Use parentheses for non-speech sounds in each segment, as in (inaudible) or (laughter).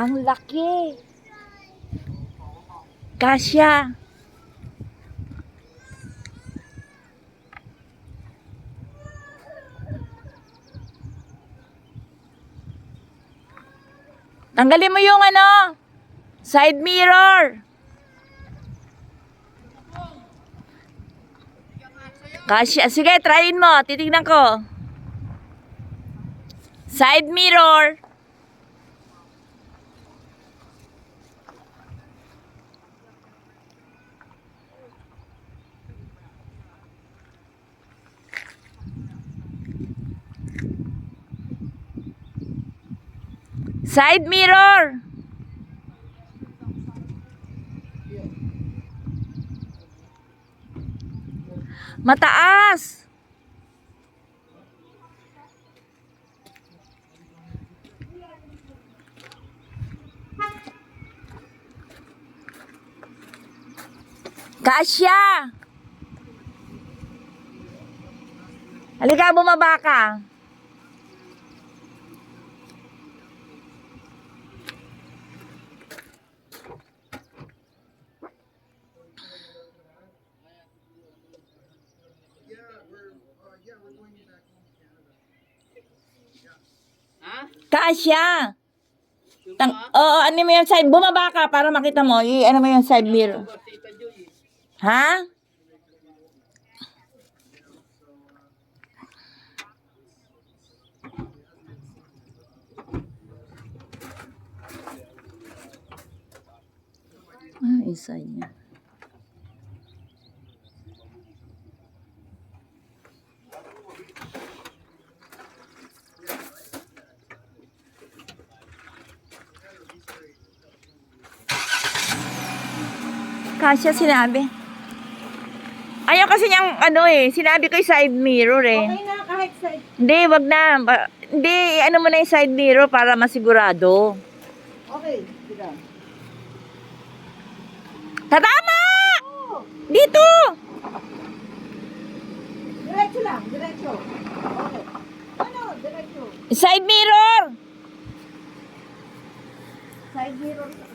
Ang laki. Kasya. Tanggalin mo yung ano, side mirror. Kasya. Sige, tryin mo. Titignan ko. Side mirror. Side mirror. Mataas. Kasya. Halika, bumaba ka. Kasya. Tang Oo, ano mo yung side? Bumaba ka para makita mo. I, ano mo yung side mirror? Ha? Ah, isa niya. Kasya sinabi. Ayaw kasi niyang ano eh, sinabi ko yung side mirror eh. Okay na, kahit sa... Hindi, wag na. Hindi, ano mo na yung side mirror para masigurado. Okay, sige. Tatama! Oh, Dito! diretso lang, diretso. Okay. Ano, diretso. Side mirror! Side mirror.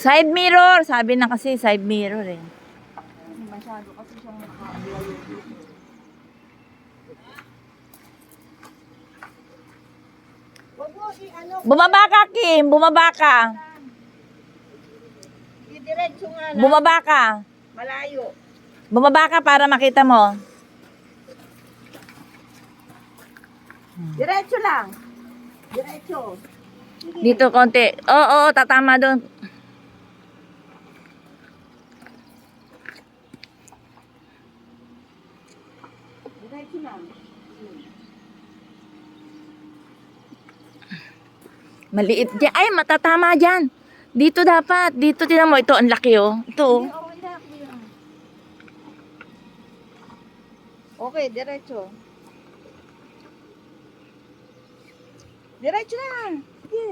Side mirror! Sabi na kasi side mirror eh. Masyado kasi siyang i-ano. Bumaba ka, Kim! Bumaba ka! I-diretso nga lang. Bumaba ka! Malayo. Bumaba ka para makita mo. Diretso lang. Diretso. Dito konti. Oo, oo, tatama doon. Maliit dyan. Ay, matatama dyan. Dito dapat. Dito, tinan mo. Ito, ang laki oh. Ito oh. Okay, diretso. Diretso lang. Sige.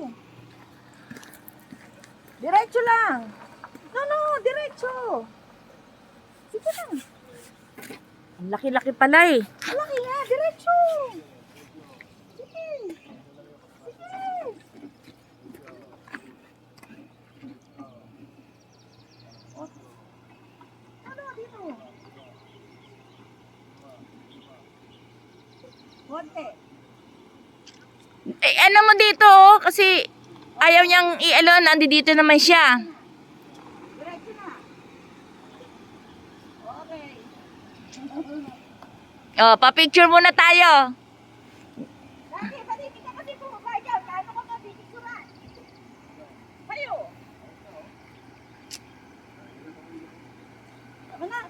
Diretso lang. No, no, diretso. Sige lang. Ang laki-laki pala eh. Malaki nga, diretso. Sige. Sige. Oh. Ano, dito? Konti. Eh, ano mo dito oh. Kasi ayaw niyang i-ano. Nandi dito naman siya. Diretso na. Okay. Oh, pa-picture muna tayo. Dati, pati kita kasi bumaba dyan. Paano ka mabibigsuran? Kayo. Tama na,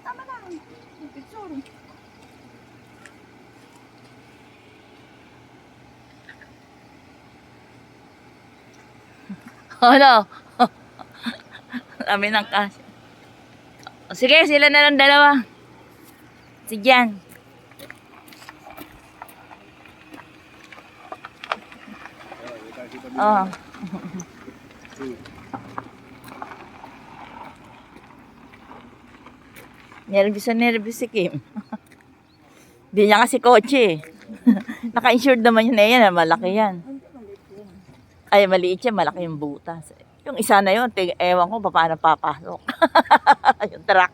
tama na. Picture. (laughs) Oh, no. (laughs) Kami ng kasi. Sige, sila na lang dalawa. Si Jan. Oh. (laughs) Nervous na nervous si Kim. (laughs) Di niya kasi kotse eh. (laughs) Naka-insured naman yun na yan. ah, Malaki yan. Ay, maliit siya, malaki yung butas. Yung isa na yun, ewan ko pa paano papasok. yung truck.